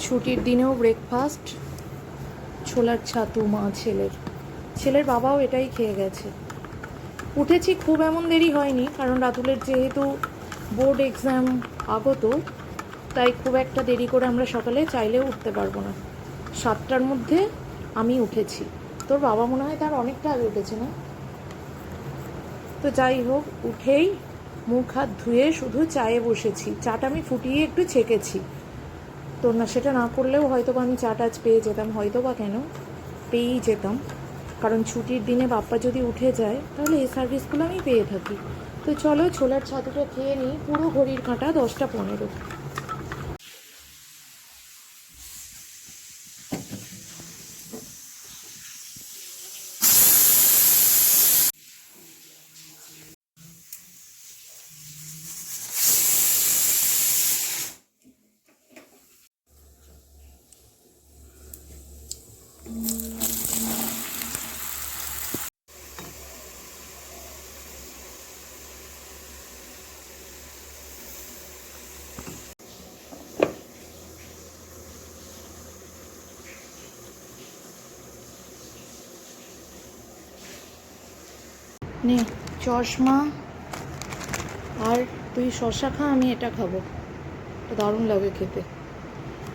ছুটির দিনেও ব্রেকফাস্ট ছোলার ছাতু মা ছেলের। ছেলের বাবাও এটাই খেয়ে গেছে। উঠেছি খুব এমন দেরি হয়নি, কারণ রাতুলের যেহেতু বোর্ড এক্সাম আগত, তাই খুব একটা দেরি করে আমরা সকালে চাইলেও উঠতে পারব না। সাতটার মধ্যে আমি উঠেছি। তোর বাবা মনে হয় তার অনেকটা আগে উঠেছে না? তো যাই হোক, উঠেই মুখ হাত ধুয়ে শুধু চায়ে বসেছি। চাটা আমি ফুটিয়ে একটু ছেঁকেছি। তো না, সেটা না করলেও হয়তো বা আমি চা টাচ পেয়ে যেতাম হয়তো বা কেন? পেয়েই যেতাম। কারণ ছুটির দিনে বাপ্পা যদি উঠে যায়, তাহলে এই সার্ভিসগুলো আমি পেয়ে থাকি। তো চলো ছোলার ছাতুটা খেয়ে নিই, পুরো ঘড়ির কাঁটা দশটা পনেরো। নে, চশমা আর তুই শশা খা, আমি এটা খাব। দারুণ লাগে খেতে।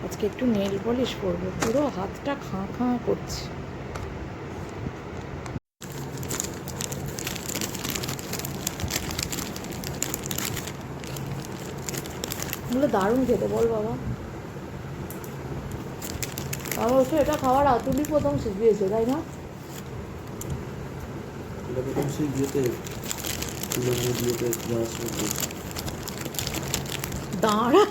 আজকে একটু নেল পলিশ করব পুরো হাতটা খাঁ খাঁ করছে। এগুলো দারুণ খেতে, বল বাবা। বাবা ওকে এটা খাওয়ার আতুলি প্রথম শিখিয়েছে, তাই না? এটা প্রথম সেই বিয়েতে তুলনের বিয়েতে যাওয়ার সময় দাঁড়া।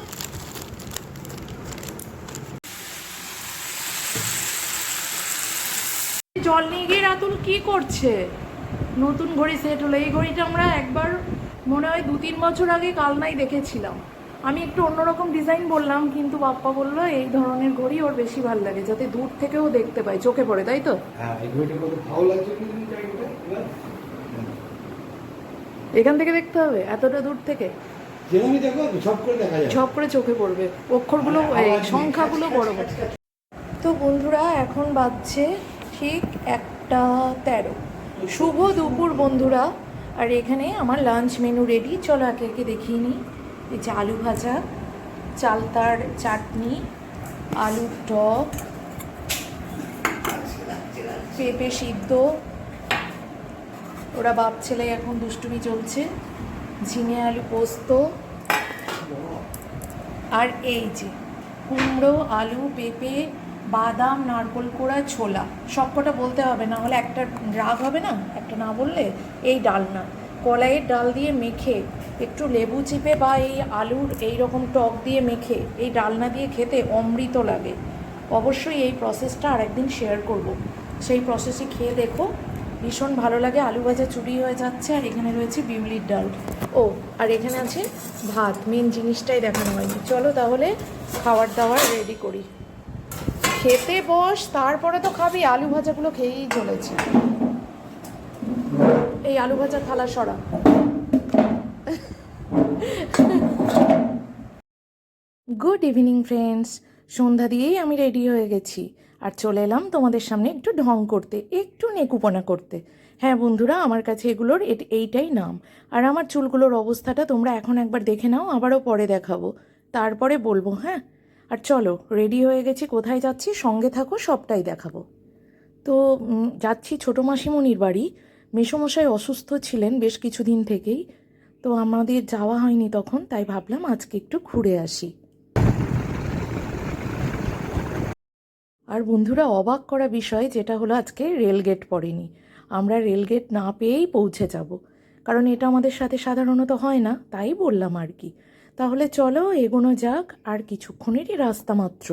জল নিয়ে গিয়ে রাতুল কি করছে? নতুন ঘড়ি সেট হলো। এই ঘড়িটা আমরা একবার মনে হয় দু তিন বছর আগে কালনাই দেখেছিলাম। আমি একটু অন্যরকম ডিজাইন বললাম কিন্তু বাপ্পা বলল এই ধরনের ঘড়ি ওর বেশি ভালো লাগে যাতে দূর থেকেও দেখতে পায় চোখে পড়ে তাই তো? হ্যাঁ এই ঘড়িটা ভালো লাগছে এবার এখান থেকে দেখতে হবে এতটা দূর থেকে। যেরকমই দেখো সব করে দেখা যায় ঝপ করে চোখে পড়বে। অক্ষরগুলো সংখ্যাগুলো বড় বড়। তো বন্ধুরা এখন বাজছে ঠিক একটা তেরো। শুভ দুপুর বন্ধুরা। আর এখানে আমার লাঞ্চ মেনু রেডি চলো একে একে দেখিয়ে নিই। এই যে আলু ভাজা চালতার চাটনি আলুর টক পেঁপে সিদ্ধ ওরা বাপ ছেলে এখন দুষ্টুমি চলছে, ঝিঙে আলু পোস্ত, আর এই যে কুমড়ো, আলু, পেঁপে, বাদাম, নারকোল কোড়া, ছোলা সবকটা বলতে হবে, না হলে একটা রাগ হবে না? একটা না বললে এই ডালনা কলাইয়ের ডাল দিয়ে মেখে, একটু লেবু চিপে বা এই আলুর এই রকম টক দিয়ে মেখে, এই ডালনা দিয়ে খেতে অমৃত লাগে। অবশ্যই এই প্রসেসটা আরেকদিন শেয়ার করব। সেই প্রসেসে খেয়ে দেখো ভীষণ ভালো লাগে আলু ভাজা চুরি হয়ে যাচ্ছে আর এখানে রয়েছে বিউলির ডাল। ও আর এখানে আছে ভাত মেন জিনিসটাই দেখানো হয়নি। চলো তাহলে খাবার দাবার রেডি করি। খেতে বস তারপরে তো খাবি আলু ভাজাগুলো খেয়েই চলেছে। এই আলু ভাজা থালা সরা। গুড ইভিনিং ফ্রেন্ডস সন্ধ্যা দিয়েই আমি রেডি হয়ে গেছি। আর চলে এলাম তোমাদের সামনে একটু ঢং করতে, একটু নেকুপনা করতে। হ্যাঁ বন্ধুরা, আমার কাছে এগুলোর এইটাই নাম। আর আমার চুলগুলোর অবস্থাটা তোমরা এখন একবার দেখে নাও, আবারও পরে দেখাবো। তারপরে বলব হ্যাঁ? আর চলো রেডি হয়ে গেছি, কোথায় যাচ্ছি, সঙ্গে থাকো, সবটাই দেখাবো। তো যাচ্ছি ছোটো মাসিমণির বাড়ি। মেসোমশাই অসুস্থ ছিলেন বেশ কিছুদিন থেকেই। তো আমাদের যাওয়া হয়নি তখন, তাই ভাবলাম আজকে একটু ঘুরে আসি। আর বন্ধুরা অবাক করা বিষয় যেটা হলো আজকে রেলগেট পড়েনি। আমরা রেলগেট না পেয়েই পৌঁছে যাব। কারণ এটা আমাদের সাথে সাধারণত হয় না, তাই বললাম আর কি। তাহলে চলো এগোনো যাক, আর কিছুক্ষণেরই রাস্তা মাত্র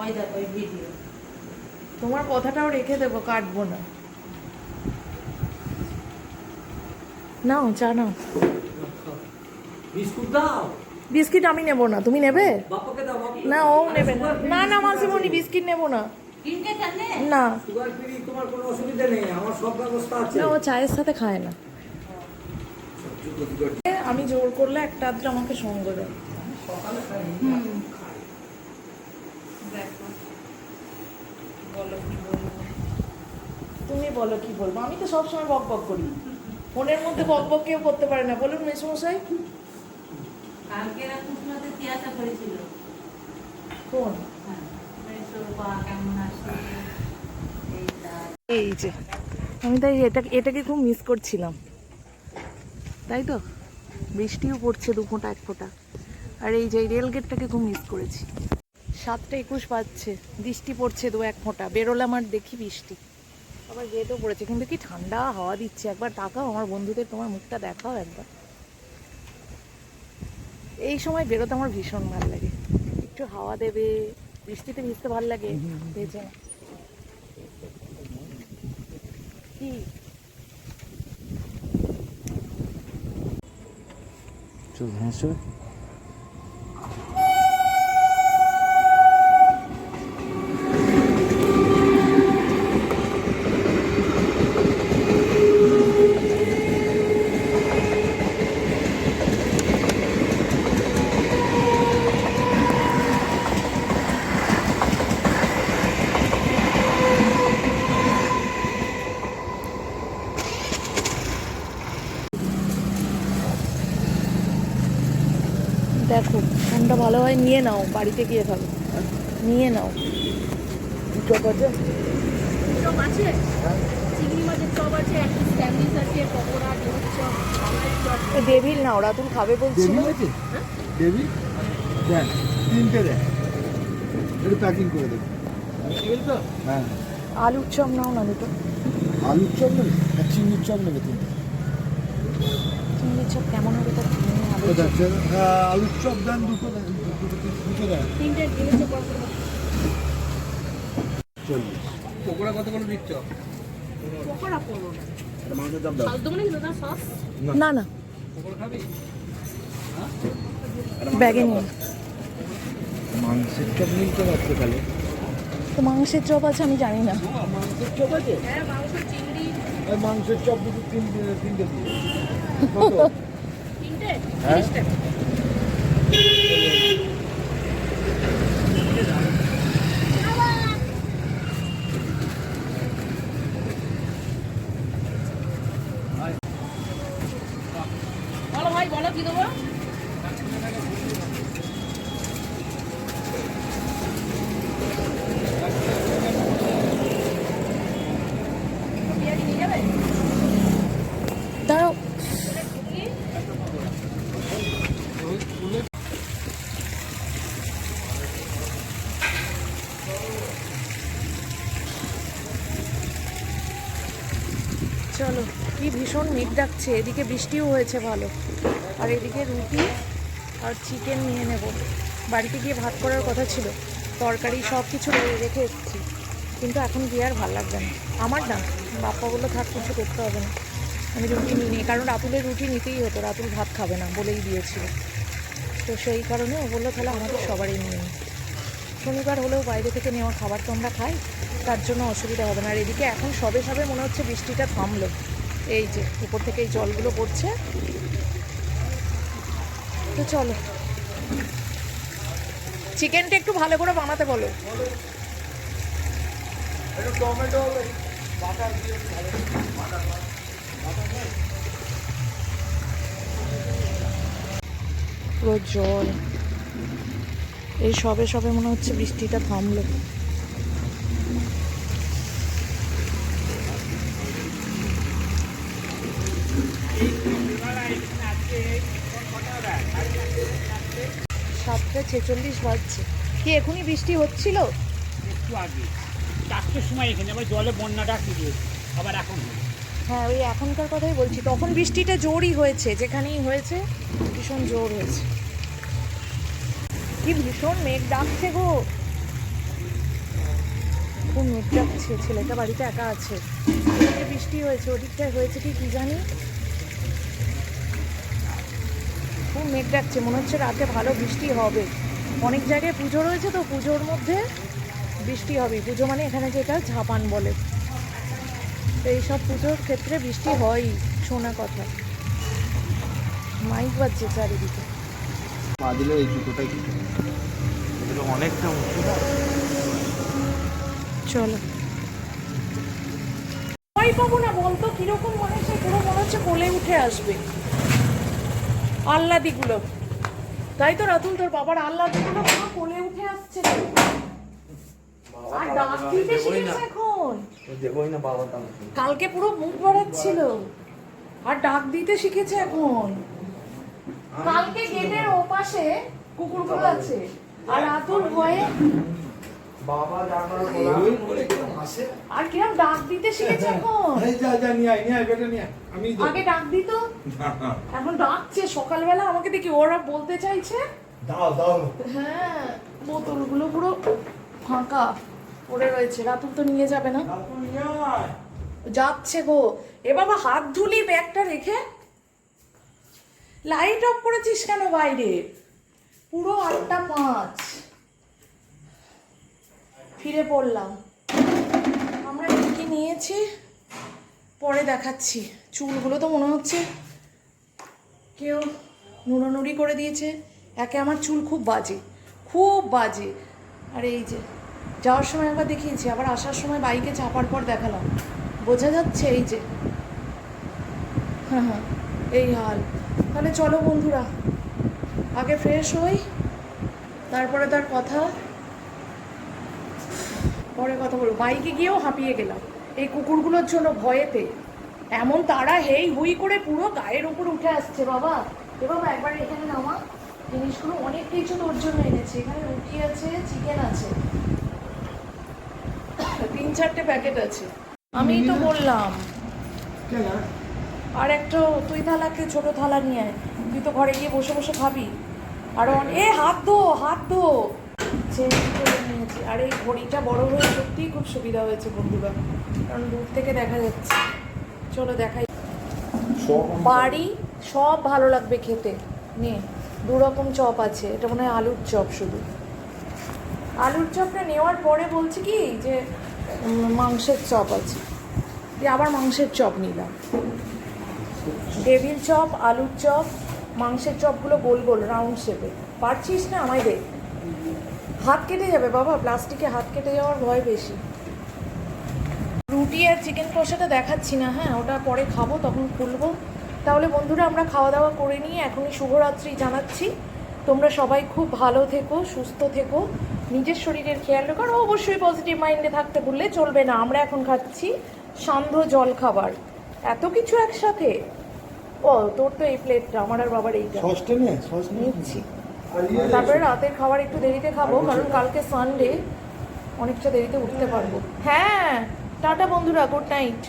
ওই দেখো ওই ভিডিও তোমার কথাটাও রেখে দেবো কাটবো না। নাও চা নাও। বিস্কুট দাও। বিস্কিট আমি নেব না তুমি নেবে? না ও নেবে না। না না মাসিমণি বিস্কিট নেব না। না। সুগার ফ্রি তোমার কোনো অসুবিধা নেই আমার সব ব্যবস্থা আছে। না ও চায়ের সাথে খায় না। আমি জোর করলে একটা আধটা আমাকে সঙ্গ দেয়। সকালে খাই দেখো বলো কি বলব? তুমি বলো কি বলব? আমি তো সবসময় বক বক করি। ফোনের মধ্যে বক বক কেউ করতে পারে না। বলুন মেসমশাই। কালকে করেছিল। কোন? হ্যাঁ এই যে আমি তাই এটা এটাকে খুব মিস করছিলাম। তাই তো? বৃষ্টিও পড়ছে দু ফোঁটা এক ফোঁটা। আর এই যে রেল গেটটাকে খুব মিস করেছি। সাতটা একুশ বাজছে বৃষ্টি পড়ছে দু এক ফোঁটা বেরোলাম আর দেখি বৃষ্টি। আবার গেটও পড়েছে কিন্তু কি ঠান্ডা হাওয়া দিচ্ছে একবার তাকাও আমার বন্ধুদের তোমার মুখটা দেখাও একবার। এই সময় বেরোতে আমার ভীষণ ভালো লাগে। একটু হাওয়া দেবে বৃষ্টিতে ভিজতে ভালো লাগে ভেজে কি? চল হ্যাঁ দেখো ফোনটা ভালো হয় নিয়ে নাও বাড়িতে গিয়ে খাবে নিয়ে নাও। চপ আছে? চপ আছে? চিংড়ি মাছের চপ আছে একটা স্যান্ডউইচ আছে পকোড়া ডিমের চপ চপ। ডেভিল না ওরা তুমি খাবে বলছিল ডেবি আছে দেন তিনটে দেন প্যাকিং করে দেবেন হ্যাঁ। আলুর চপ নাও না দুটো। আলুর চপ নেবে? চিংড়ির চপ নেবে তিনটে। চপ কেমন হবে তার ঠিক আলুর চপ। আলুর দেন দুটো দেন দুটো দুটো দেন। তিনটে ডিমের চপ পকোড়া চল্লিশ। পকোড়া কত করে দিচ্ছ? পকোড়া করব। না মাংসের দাম দাও। সস? না। না পকোড়া খাবি? ব্যাগে নিয়ে। মাংসের চপ নিতে পারছ তাহলে? তো মাংসের চপ আছে আমি জানি না। মাংসের চপ আছে? হ্যাঁ মাংস চিংড়ি। মাংসের চপ দুটো তিনটে তিনটে দিয়ে। বলো ভাই বলো কি দেবো বিরিয়ানি নিয়ে যাবে দাঁড়াও চলো, কি ভীষণ মেঘ ডাকছে। এদিকে বৃষ্টিও হয়েছে ভালো। আর এদিকে রুটি আর চিকেন নিয়ে নেব। বাড়িতে গিয়ে ভাত করার কথা ছিল। তরকারি সব কিছু রেখে এসেছি। কিন্তু এখন গিয়ে আর ভালো লাগবে না। আমার না বাপ্পা বলল থাক, কিছু করতে হবে না। আমি রুটি নিয়ে নিই কারণ রাতুলের রুটি নিতেই হতো, রাতুল ভাত খাবে না বলেই দিয়েছিল। তো সেই কারণে ও বলল, তাহলে আমাদের সবারই নিয়ে নিই শনিবার হলেও বাইরে থেকে নেওয়া খাবার তো আমরা খাই। তার জন্য অসুবিধা হবে না। আর এদিকে এখন সবে সবে মনে হচ্ছে বৃষ্টিটা থামলো। এই যে, উপর থেকে এই জলগুলো পড়ছে। তো চলো। চিকেনটা একটু ভালো করে বানাতে বলো। পুরো জল। এই সবে সবে মনে হচ্ছে বৃষ্টিটা থামলো। সাতটা ছেচল্লিশ বাজছে। কি এখনই বৃষ্টি হচ্ছিল? একটু আগে। চারটের সময় এখানে আবার জলে বন্যাটা কি দিয়েছে আবার এখন হ্যাঁ ওই এখনকার কথাই বলছি। তখন বৃষ্টিটা জোরই হয়েছে যেখানেই হয়েছে ভীষণ জোর হয়েছে। কি ভীষণ মেঘ ডাকছে গো। খুব মেঘ ডাকছে ছেলেটা বাড়িতে একা আছে। বৃষ্টি হয়েছে ওদিকটায় হয়েছে কি কি জানি? খুব মেঘ ডাকছে মনে হচ্ছে রাতে ভালো বৃষ্টি হবে। অনেক জায়গায় পুজো রয়েছে তো পুজোর মধ্যে বৃষ্টি হবে। পুজো মানে এখানে যেটা ঝাপান বলে। তো এইসব পুজোর ক্ষেত্রে বৃষ্টি হয়ই শোনা কথা। মাইক বাজছে চারিদিকে। পা দিলে এই জুতোটাই কিনতে হবে। এগুলো অনেকটা উঁচু চলো। ভয় পাবো না বলতো কীরকম মনে হচ্ছে পুরো মনে হচ্ছে কোলে উঠে আসবে। আল্লাদিগুলো তাই তো রাতুল তোর বাবার আল্লাদিগুলো পুরো কোলে উঠে আসছে। আর ডাক দিতে শিখেছে এখন। না বাবা কালকে পুরো মুখ বাড়াচ্ছিল। আর ডাক দিতে শিখেছে এখন। কালকে গেটের ওপাশে কুকুরগুলো আছে। আর রাতুল ভয়ে বাবা জানার আর কিরম ডাক দিতে শিখেছে এখন? এই যা যা নিয়ে আয় নিয়ে আয় বেটা নিয়ে আমি আগে ডাক দিত? এখন ডাকছে সকালবেলা আমাকে দেখি ওরা বলতে চাইছে। দাও দাও। হ্যাঁ বোতলগুলো পুরো ফাঁকা পড়ে রয়েছে রাতুল তো নিয়ে যাবে না। যাচ্ছে গো। এ বাবা হাত ধুলি ব্যাগটা রেখে। লাইট অফ করেছিস কেন বাইরে? পুরো আটটা পাঁচ। ফিরে পড়লাম। আমরা কি নিয়েছি, পরে দেখাচ্ছি। চুলগুলো তো মনে হচ্ছে কেউ নুড়োনুড়ি করে দিয়েছে। একে আমার চুল খুব বাজে খুব বাজে। আর এই যে, যাওয়ার সময় একবার দেখিয়েছি, আবার আসার সময় বাইকে চাপার পর দেখালাম। বোঝা যাচ্ছে এই যে। হ্যাঁ হ্যাঁ এই হাল। তাহলে চলো বন্ধুরা, আগে ফ্রেশ হই, তারপরে তার কথা পরে কথা বলব। বাইকে গিয়েও হাঁপিয়ে গেলাম। এই কুকুরগুলোর জন্য ভয়েতে। এমন তারা হেই হুই করে পুরো গায়ের উপর উঠে আসছে বাবা। এ বাবা একবার এখানে নামা। জিনিসগুলো অনেক কিছু তোর জন্য এনেছি। এখানে রুটি আছে চিকেন আছে। তিন চারটে প্যাকেট আছে। আমি তো বললাম। আর একটা তুই থালাকে ছোট থালা নিয়ে আয়। তুই তো ঘরে গিয়ে বসে বসে খাবি। আর এ হাত ধো হাত ধো। চেঞ্জ করে নিয়েছি। আর এই ঘড়িটা বড় হয়ে সত্যিই খুব সুবিধা হয়েছে বন্ধুরা কারণ দূর থেকে দেখা যাচ্ছে। চলো দেখাই। বাড়ি সব ভালো লাগবে খেতে। নে দু রকম চপ আছে। এটা মনে হয় আলুর চপ শুধু। আলুর চপটা নেওয়ার পরে বলছি কি যে মাংসের চপ আছে। দিয়ে আবার মাংসের চপ নিলাম। টেবিল চপ আলুর চপ মাংসের চপগুলো গোল গোল রাউন্ড শেপে পারছিস না? আমায় দে। হাত কেটে যাবে বাবা প্লাস্টিকে হাত কেটে যাওয়ার ভয় বেশি। রুটি আর চিকেন কষাটা দেখাচ্ছি না হ্যাঁ ওটা পরে খাব তখন খুলবো। তাহলে বন্ধুরা আমরা খাওয়া দাওয়া করে নিয়ে এখনই শুভরাত্রি জানাচ্ছি। তোমরা সবাই খুব ভালো থেকো সুস্থ থেকো নিজের শরীরের খেয়াল রেখো আর অবশ্যই পজিটিভ মাইন্ডে থাকতে বললে চলবে না। আমরা এখন খাচ্ছি সান্ধ্য জল খাবার এত কিছু একসাথে? ও তোর তো এই প্লেটটা আমার আর বাবার এইটা। সসটা নে সস নিচ্ছি। তারপরে রাতের খাবার একটু দেরিতে খাব কারণ কালকে সানডে অনেকটা দেরিতে উঠতে পারব। হ্যাঁ টাটা বন্ধুরা গুড নাইট